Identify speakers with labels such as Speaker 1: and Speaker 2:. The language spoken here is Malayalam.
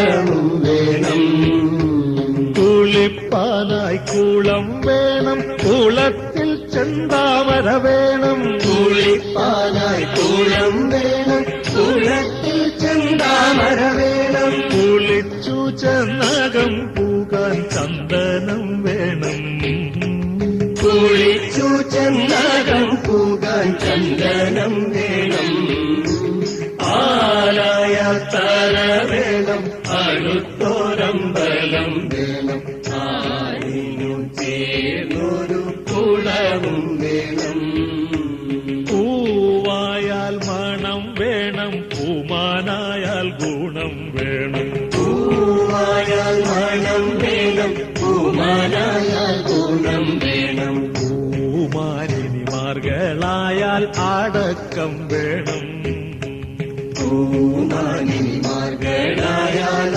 Speaker 1: വേണം
Speaker 2: കുളിപ്പാനായി കുളം വേണം കുളത്തിൽ ചെന്താമര വേണം.
Speaker 1: കുളിപ്പാനായി കുളം വേണം കുളത്തിൽ ചെന്താമര വേണം.
Speaker 2: കുളിച്ചു ചെന്നകം പൂകാൻ ചന്ദനം വേണം.
Speaker 1: കുളിച്ചു ചെന്നകം പൂകാൻ ചന്ദനം വേണം. തര വേണം അടുത്തോരമ്പലം വേണം. ആരിനു ചേർന്നൊരു കുളവും വേണം.
Speaker 2: പൂവായാൽ മണം വേണം പൂമാനായാൽ ഗുണം വേണം.
Speaker 1: പൂവായാൽ മണം വേണം പൂമാനായാൽ ഗുണം വേണം.
Speaker 2: പൂമാലിനിമാർകളായാൽ അടക്കം വേണം.